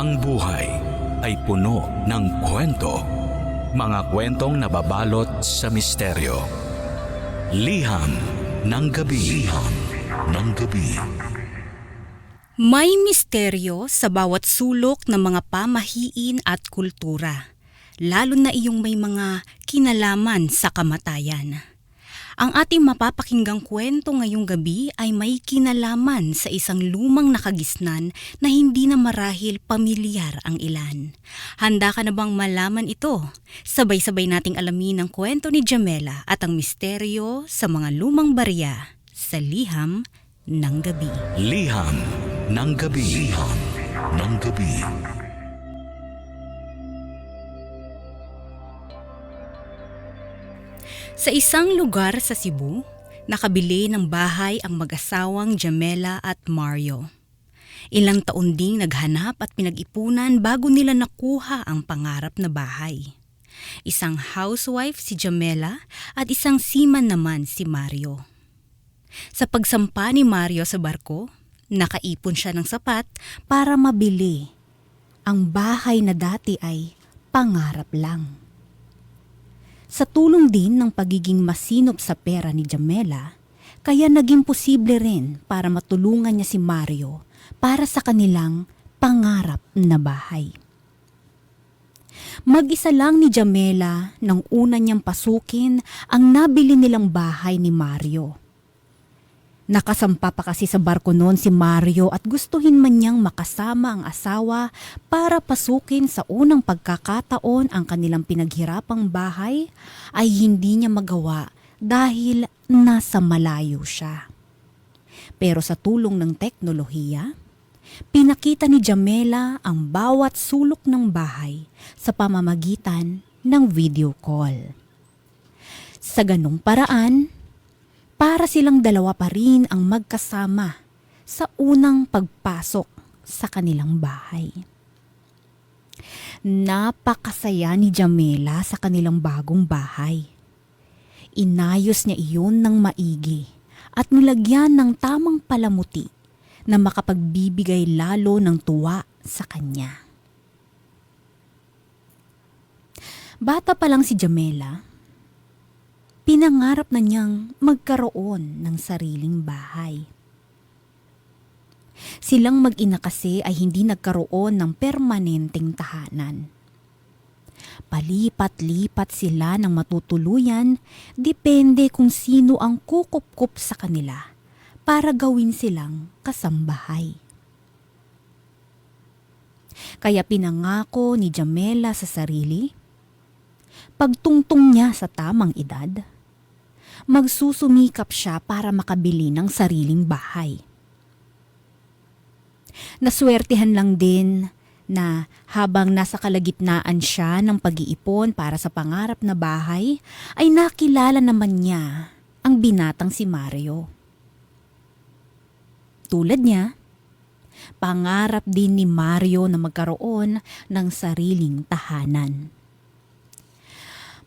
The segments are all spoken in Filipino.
Ang buhay ay puno ng kwento. Mga kwentong nababalot sa misteryo. Liham ng gabi. Liham ng gabi. May misteryo sa bawat sulok ng mga pamahiin at kultura, lalo na iyong may mga kinalaman sa kamatayan. Ang ating mapapakinggang kwento ngayong gabi ay may kinalaman sa isang lumang nakagisnan na hindi na marahil pamilyar ang ilan. Handa ka na bang malaman ito? Sabay-sabay nating alamin ang kwento ni Jamela at ang misteryo sa mga lumang barya sa liham ng gabi. Liham ng gabi. Liham ng gabi. Sa isang lugar sa Cebu, nakabili ng bahay ang mag-asawang Jamela at Mario. Ilang taon ding naghanap at pinag-ipunan bago nila nakuha ang pangarap na bahay. Isang housewife si Jamela at isang seaman naman si Mario. Sa pagsampa ni Mario sa barko, nakaipon siya ng sapat para mabili. Ang bahay na dati ay pangarap lang. Sa tulong din ng pagiging masinop sa pera ni Jamela, kaya naging posible rin para matulungan niya si Mario para sa kanilang pangarap na bahay. Mag-isa lang ni Jamela nang una niyang pasukin ang nabili nilang bahay ni Mario. Nakasampa pa kasi sa barko noon si Mario at gustuhin man niyang makasama ang asawa para pasukin sa unang pagkakataon ang kanilang pinaghirapang bahay ay hindi niya magawa dahil nasa malayo siya. Pero sa tulong ng teknolohiya, pinakita ni Jamela ang bawat sulok ng bahay sa pamamagitan ng video call. Sa ganong paraan, para silang dalawa pa rin ang magkasama sa unang pagpasok sa kanilang bahay. Napakasaya ni Jamela sa kanilang bagong bahay. Inayos niya iyon ng maigi at nilagyan ng tamang palamuti na makapagbibigay lalo ng tuwa sa kanya. Bata pa lang si Jamela, pinangarap na niyang magkaroon ng sariling bahay. Silang mag-ina kasi ay hindi nagkaroon ng permanenteng tahanan. Palipat-lipat sila ng matutuluyan, depende kung sino ang kukup-kup sa kanila para gawin silang kasambahay. Kaya pinangako ni Jamela sa sarili, pagtungtong niya sa tamang edad, magsusumikap siya para makabili ng sariling bahay. Naswertehan lang din na habang nasa kalagitnaan siya ng pag-iipon para sa pangarap na bahay, ay nakilala naman niya ang binatang si Mario. Tulad niya, pangarap din ni Mario na magkaroon ng sariling tahanan.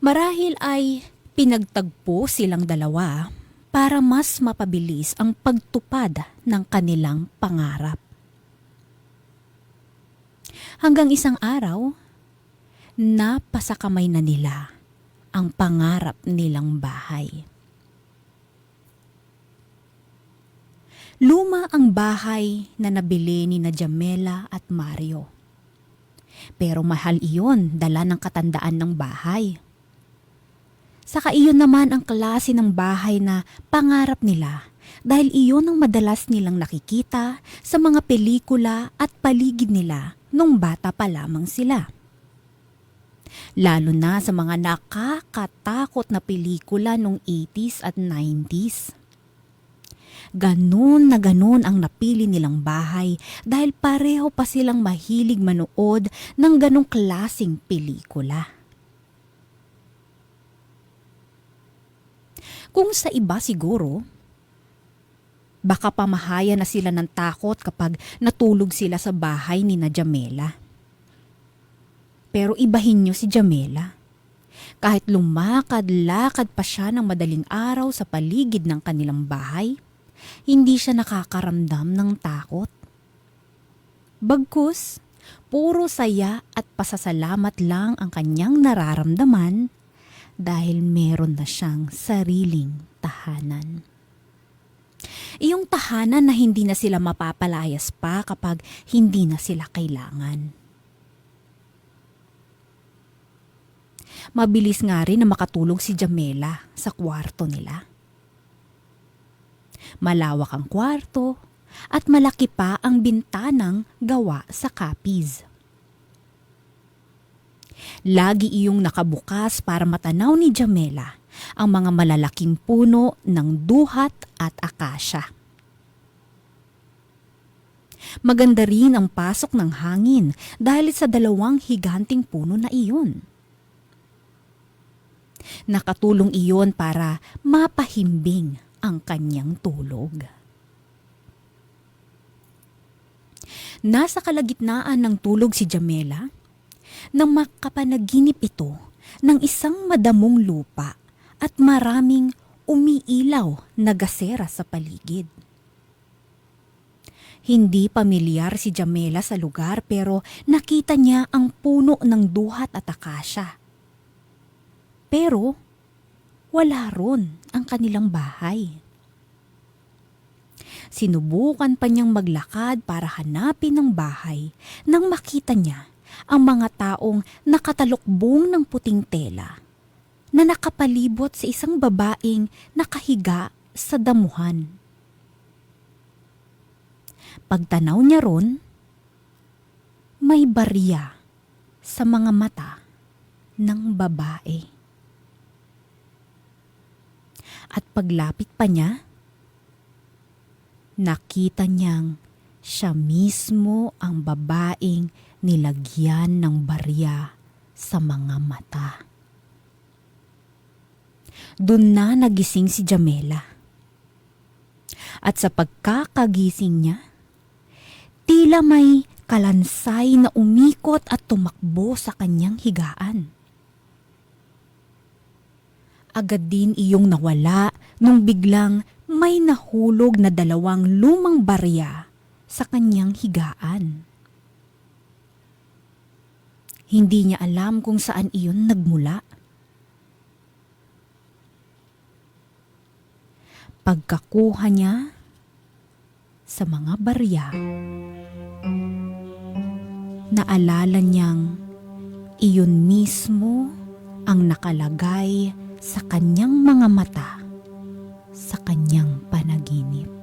Marahil ay pinagtagpo silang dalawa para mas mapabilis ang pagtupad ng kanilang pangarap. Hanggang isang araw, napasakamay na nila ang pangarap nilang bahay. Luma ang bahay na nabili ni na Jamela at Mario. Pero mahal iyon dala ng katandaan ng bahay. Saka iyon naman ang klase ng bahay na pangarap nila dahil iyon ang madalas nilang nakikita sa mga pelikula at paligid nila nung bata pa lamang sila. Lalo na sa mga nakakatakot na pelikula nung 80s at 90s. Ganun na ganun ang napili nilang bahay dahil pareho pa silang mahilig manood ng ganong klasing pelikula. Kung sa iba siguro, baka pamahaya na sila ng takot kapag natulog sila sa bahay ni na Jamela. Pero ibahin niyo si Jamela. Kahit lumakad-lakad pa siya ng madaling araw sa paligid ng kanilang bahay, hindi siya nakakaramdam ng takot. Bagkus, Puro saya at pasasalamat lang ang kanyang nararamdaman dahil meron na siyang sariling tahanan. Iyong tahanan na hindi na sila mapapalayas pa kapag hindi na sila kailangan. Mabilis nga rin na makatulog si Jamela sa kwarto nila. Malawak ang kwarto at malaki pa ang bintanang gawa sa kapis. Lagi iyong nakabukas para matanaw ni Jamela ang mga malalaking puno ng duhat at akasya. Maganda rin ang pasok ng hangin dahil sa dalawang higanting puno na iyon. Nakatulong iyon para mapahimbing ang kanyang tulog. Nasa kalagitnaan ng tulog si Jamela nang makapanaginip ito ng isang madamong lupa at maraming umiilaw na gasera sa paligid. Hindi pamilyar si Jamela sa lugar pero nakita niya ang puno ng duhat at akasya. Pero wala ron ang kanilang bahay. Sinubukan pa niyang maglakad para hanapin ang bahay nang makita niya ang mga taong nakatalukbong ng puting tela na nakapalibot sa isang babaeng nakahiga sa damuhan. Pagtanaw niya ron, may barya sa mga mata ng babae. At paglapit pa niya, nakita niyang siya mismo ang babaeng nilagyan ng barya sa mga mata. Doon na nagising si Jamela. At sa pagkakagising niya, tila may kalansay na umikot at tumakbo sa kanyang higaan. Agad din iyong nawala nung biglang may nahulog na dalawang lumang barya sa kanyang higaan. Hindi niya alam kung saan iyon nagmula. Pagkakuha niya sa mga barya, naalala niyang iyon mismo ang nakalagay sa kanyang mga mata sa kanyang panaginip.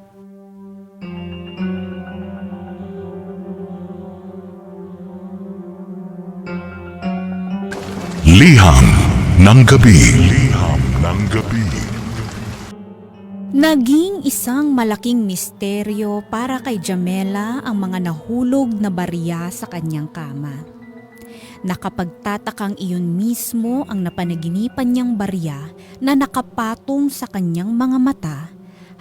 Liham ng gabi. Liham ng gabi. Naging isang malaking misteryo para kay Jamela ang mga nahulog na barya sa kanyang kama. Nakapagtatakang iyon mismo ang napanaginipan niyang barya na nakapatong sa kanyang mga mata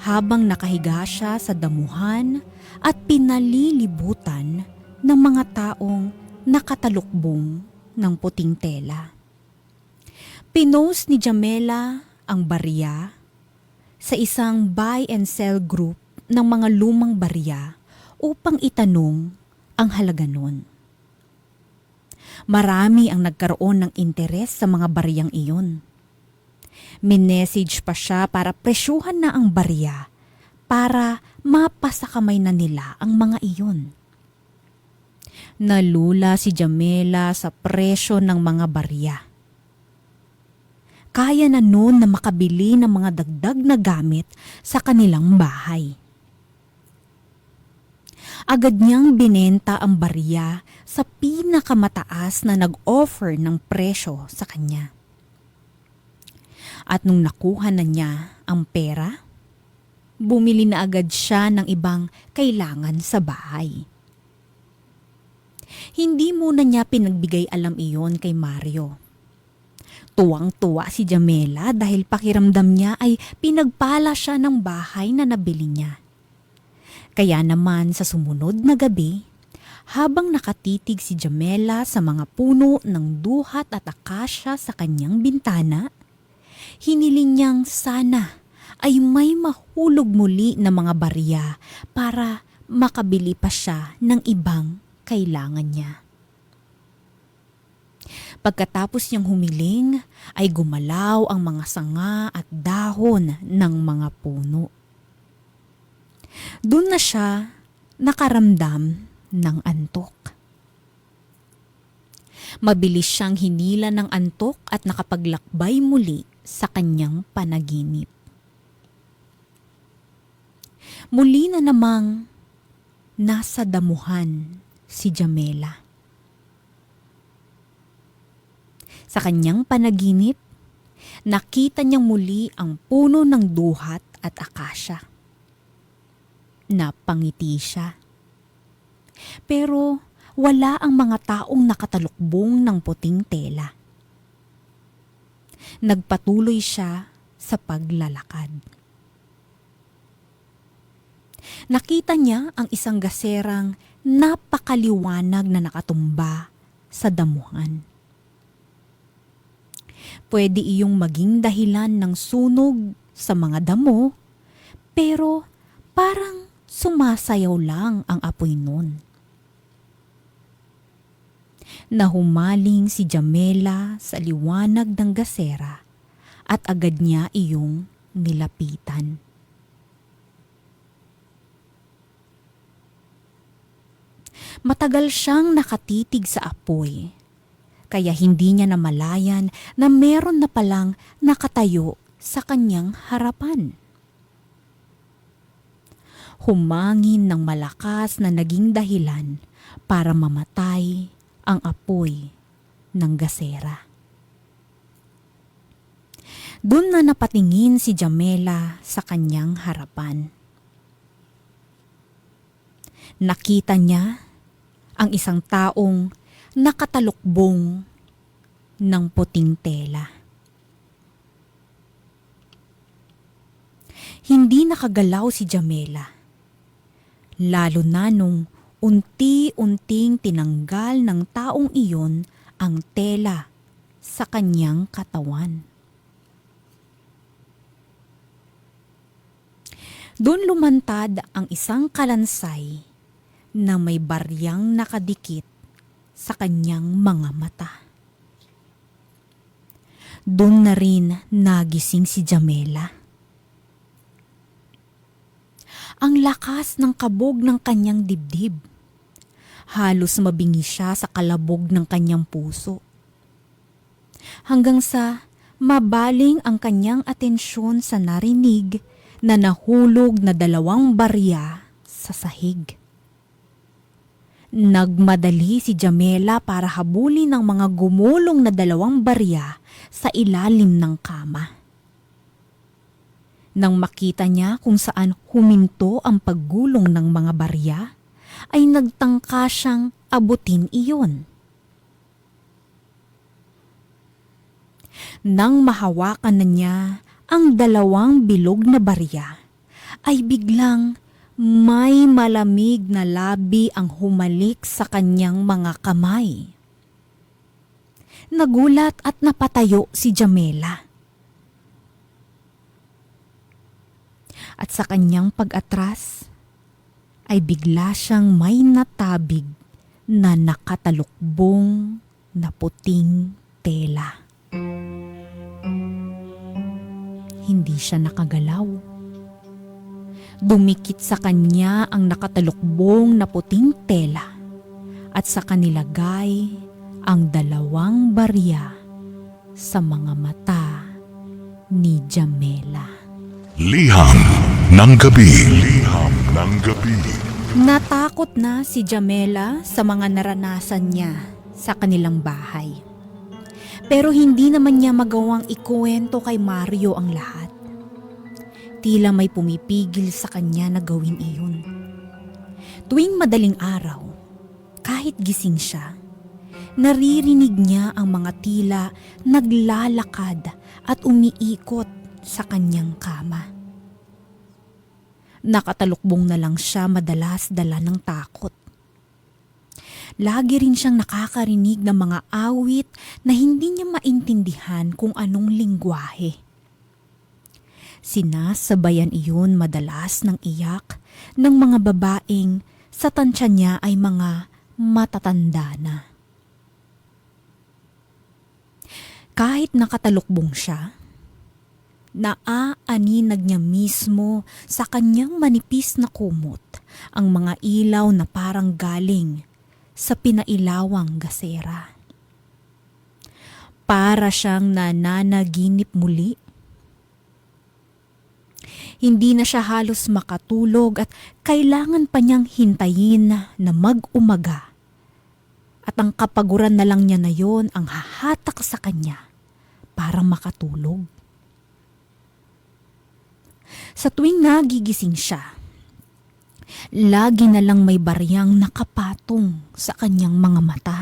habang nakahiga siya sa damuhan at pinalilibutan ng mga taong nakatalukbong ng puting tela. Pinost ni Jamela ang barya sa isang buy and sell group ng mga lumang barya upang itanong ang halaga nun. Marami ang nagkaroon ng interes sa mga bariyang iyon. Minessage pa siya para presyuhan na ang barya para mapasakamay na nila ang mga iyon. Nalula si Jamela sa presyo ng mga barya. Kaya na noon na makabili ng mga dagdag na gamit sa kanilang bahay. Agad niyang binenta ang barya sa pinakamataas na nag-offer ng presyo sa kanya. At nung nakuha na niya ang pera, bumili na agad siya ng ibang kailangan sa bahay. Hindi muna niya pinagbigay alam iyon kay Mario. Tuwang-tuwa si Jamela dahil pakiramdam niya ay pinagpala siya ng bahay na nabili niya. Kaya naman sa sumunod na gabi, habang nakatitig si Jamela sa mga puno ng duhat at akasya sa kanyang bintana, hiniling niyang sana ay may mahulog muli na mga barya para makabili pa siya ng ibang kailangan niya. Pagkatapos niyang humiling, ay gumalaw ang mga sanga at dahon ng mga puno. Doon na siya nakaramdam ng antok. Mabilis siyang hinila ng antok at nakapaglakbay muli sa kanyang panaginip. Muli na namang nasa damuhan si Jamela. Sa kanyang panaginip, nakita niyang muli ang puno ng duhat at akasya. Napangiti siya. Pero wala ang mga taong nakatalukbong ng puting tela. Nagpatuloy siya sa paglalakad. Nakita niya ang isang gaserang napakaliwanag na nakatumba sa damuhan. Pwede iyong maging dahilan ng sunog sa mga damo, pero parang sumasayaw lang ang apoy nun. Nahumaling si Jamela sa liwanag ng gasera at agad niya iyong nilapitan. Matagal siyang nakatitig sa apoy, kaya hindi niya namalayan na meron na palang nakatayo sa kanyang harapan. Humangin ng malakas na naging dahilan para mamatay ang apoy ng gasera. Doon na napatingin si Jamela sa kanyang harapan. Nakita niya ang isang taong nakatalukbong ng puting tela. Hindi nakagalaw si Jamela. Lalo na nung unti-unting tinanggal ng taong iyon ang tela sa kanyang katawan. Doon lumantad ang isang kalansay na may baryang nakadikit sa kanyang mga mata. Doon na rin nagising si Jamela. Ang lakas ng kabog ng kanyang dibdib. Halos mabingi siya sa kalabog ng kanyang puso. Hanggang sa mabaling ang kanyang atensyon sa narinig na nahulog na dalawang barya sa sahig. Nagmadali si Jamela para habulin ng mga gumulong na dalawang barya sa ilalim ng kama. Nang makita niya kung saan huminto ang paggulong ng mga barya, ay nagtangka siyang abutin iyon. Nang mahawakan na niya ang dalawang bilog na barya, ay biglang may malamig na labi ang humalik sa kanyang mga kamay. Nagulat at napatayo si Jamela. At sa kanyang pag-atras, ay bigla siyang may natabig na nakatalukbong na puting tela. Hindi siya nakagalaw. Dumikit sa kanya ang nakatalukbong na puting tela at sa kanilagay ang dalawang barya sa mga mata ni Jamela. Liham ng gabi. Liham ng gabi. Natakot na si Jamela sa mga naranasan niya sa kanilang bahay. Pero hindi naman niya magawang ikuwento kay Mario ang lahat. Tila may pumipigil sa kanya na gawin iyon. Tuwing madaling araw, kahit gising siya, naririnig niya ang mga tila naglalakad at umiikot sa kanyang kama. Nakatalukbong na lang siya madalas dala ng takot. Lagi rin siyang nakakarinig ng mga awit na hindi niya maintindihan kung anong lingwahe. Sinasabayan iyon madalas ng iyak ng mga babaeng sa tansya niya ay mga matatanda na. Kahit nakatalukbong siya, naaaninag niya mismo sa kanyang manipis na kumot ang mga ilaw na parang galing sa pinailawang gasera. Para siyang nananaginip muli. Hindi na siya halos makatulog at kailangan pa niyang hintayin na mag-umaga. At ang kapaguran na lang niya na yon ang hahatak sa kanya para makatulog. Sa tuwing nagigising siya, lagi na lang may baryang nakapatong sa kanyang mga mata.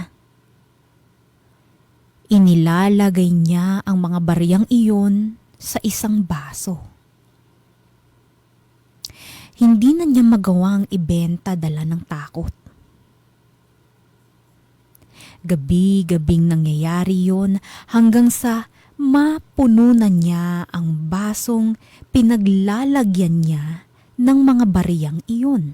Inilalagay niya ang mga baryang iyon sa isang baso. Hindi na niya magawang ibenta dala ng takot. Gabi-gabing nangyayari yon hanggang sa mapuno na niya ang basong pinaglalagyan niya ng mga bariyang iyon.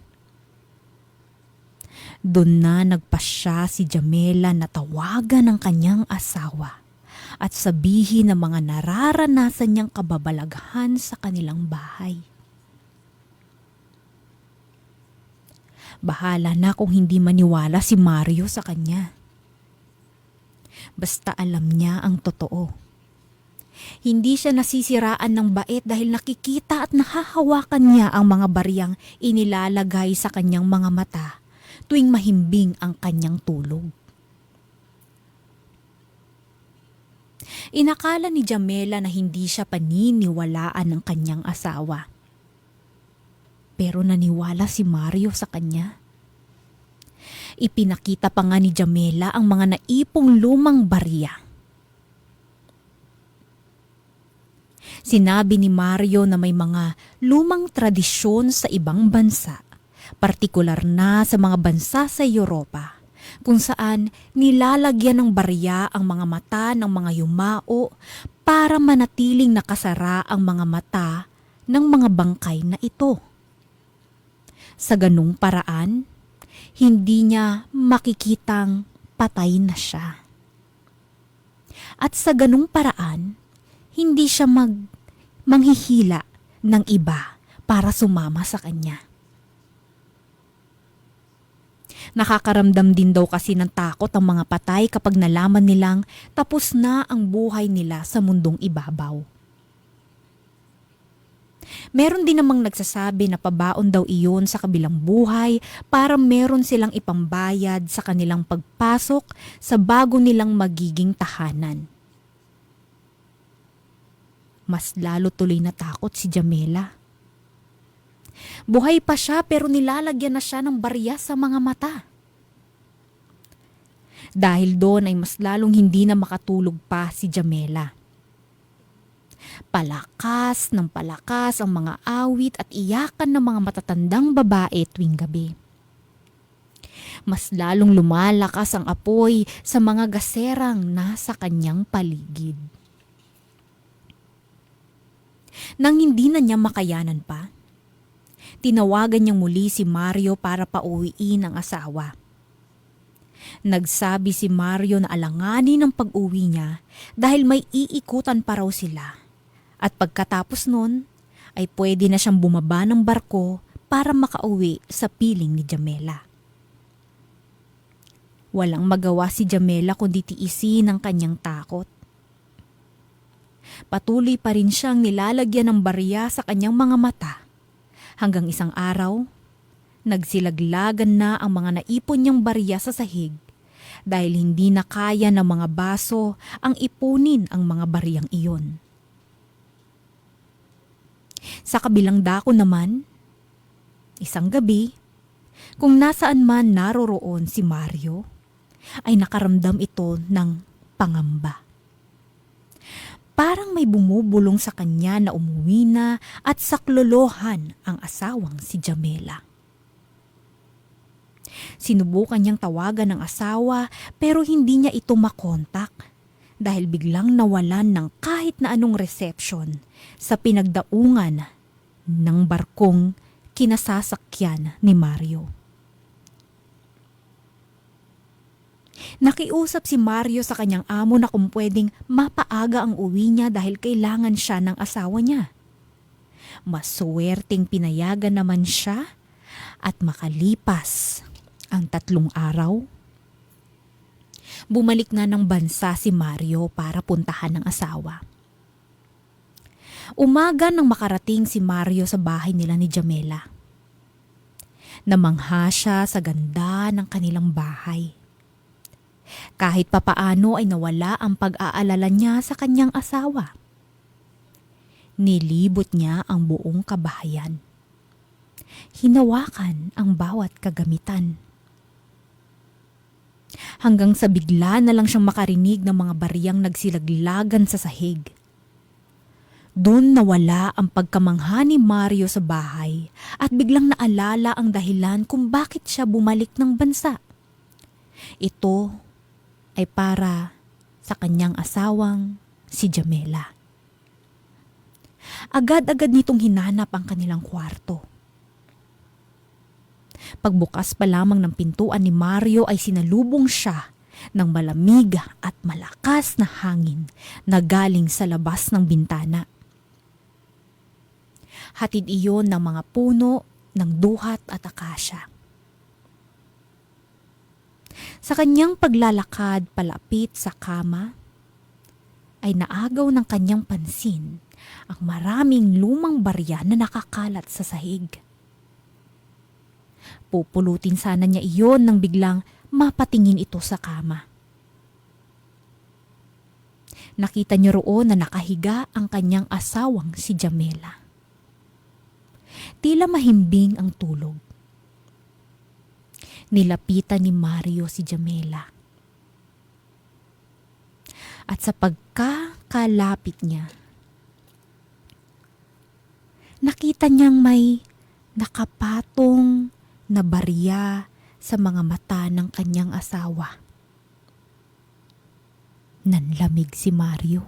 Doon na nagpasya si Jamela na tawagan ng kanyang asawa at sabihin ng mga nararanasan niyang kababalaghan sa kanilang bahay. Bahala na kung hindi maniwala si Mario sa kanya. Basta alam niya ang totoo. Hindi siya nasisiraan ng bait dahil nakikita at nahahawakan niya ang mga bariyang inilalagay sa kanyang mga mata tuwing mahimbing ang kanyang tulog. Inakala ni Jamela na hindi siya paniniwalaan ng kanyang asawa. Pero naniwala si Mario sa kanya. Ipinakita pa nga ni Jamela ang mga naipong lumang barya. Sinabi ni Mario na may mga lumang tradisyon sa ibang bansa, partikular na sa mga bansa sa Europa, kung saan nilalagyan ng barya ang mga mata ng mga yumao para manatiling nakasara ang mga mata ng mga bangkay na ito. Sa ganung paraan, hindi niya makikitang patay na siya. At sa ganung paraan, hindi siya mag manghihila ng iba para sumama sa kanya. Nakakaramdam din daw kasi ng takot ang mga patay kapag nalaman nilang tapos na ang buhay nila sa mundong ibabaw. Meron din namang nagsasabi na pabaon daw iyon sa kabilang buhay para meron silang ipambayad sa kanilang pagpasok sa bago nilang magiging tahanan. Mas lalo tuloy natakot si Jamela. Buhay pa siya pero nilalagyan na siya ng barya sa mga mata. Dahil doon ay mas lalong hindi na makatulog pa si Jamela. Palakas ng palakas ang mga awit at iyakan ng mga matatandang babae tuwing gabi. Mas lalong lumalakas ang apoy sa mga gaserang nasa kanyang paligid. Nang hindi na niya makayanan pa, tinawagan niyang muli si Mario para pauwiin ang asawa. Nagsabi si Mario na alanganin ang pag-uwi niya dahil may iikutan pa raw sila. At pagkatapos nun, ay pwede na siyang bumaba ng barko para makauwi sa piling ni Jamela. Walang magawa si Jamela kundi tiisin ang kanyang takot. Patuloy pa rin siyang nilalagyan ng barya sa kanyang mga mata hanggang isang araw, nagsilaglagan na ang mga naipon niyang barya sa sahig dahil hindi na kaya ng mga baso ang ipunin ang mga baryang iyon. Sa kabilang dako naman, isang gabi, kung nasaan man naroroon si Mario, ay nakaramdam ito ng pangamba. Parang may bumubulong sa kanya na umuwi na at saklolohan ang asawang si Jamela. Sinubukan niyang tawagan ng asawa pero hindi niya ito makontak dahil biglang nawalan ng kahit na anong reception sa pinagdaungan ng barkong kinasasakyan ni Mario. Nakiusap si Mario sa kanyang amo na kung pwedeng mapaaga ang uwi niya dahil kailangan siya ng asawa niya. Maswerteng pinayagan naman siya at makalipas ang tatlong araw, bumalik na ng bansa si Mario para puntahan ng asawa. Umaga nang makarating si Mario sa bahay nila ni Jamela. Namangha siya sa ganda ng kanilang bahay. Kahit papaano ay nawala ang pag-aalala niya sa kanyang asawa. Nilibot niya ang buong kabahayan. Hinawakan ang bawat kagamitan. Hanggang sa bigla na lang siyang makarinig ng mga bariyang nagsilaglagan sa sahig. Doon nawala ang pagkamangha ni Mario sa bahay at biglang naalala ang dahilan kung bakit siya bumalik ng bansa. Ito ay para sa kanyang asawang si Jamela. Agad-agad nitong hinanap ang kanilang kwarto. Pagbukas pa lamang ng pintuan ni Mario ay sinalubong siya ng malamig at malakas na hangin na galing sa labas ng bintana. Hatid iyon ng mga puno ng duhat at akasya. Sa kanyang paglalakad palapit sa kama, ay naagaw ng kanyang pansin ang maraming lumang barya na nakakalat sa sahig. Pupulutin sana niya iyon nang biglang mapatingin ito sa kama. Nakita niya roon na nakahiga ang kanyang asawang si Jamela. Tila mahimbing ang tulog. Nilapitan ni Mario si Jamela. At sa pagkakalapit niya, nakita niyang may nakapatong na barya sa mga mata ng kanyang asawa. Nanlamig si Mario.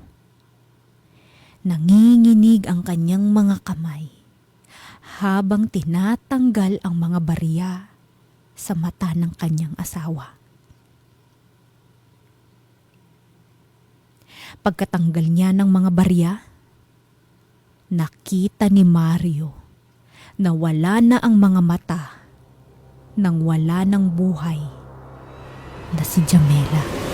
Nanginginig ang kanyang mga kamay habang tinatanggal ang mga barya sa mata ng kanyang asawa. Pagkatanggal niya ng mga barya, nakita ni Mario na wala na ang mga mata nang wala ng buhay na si Jamela.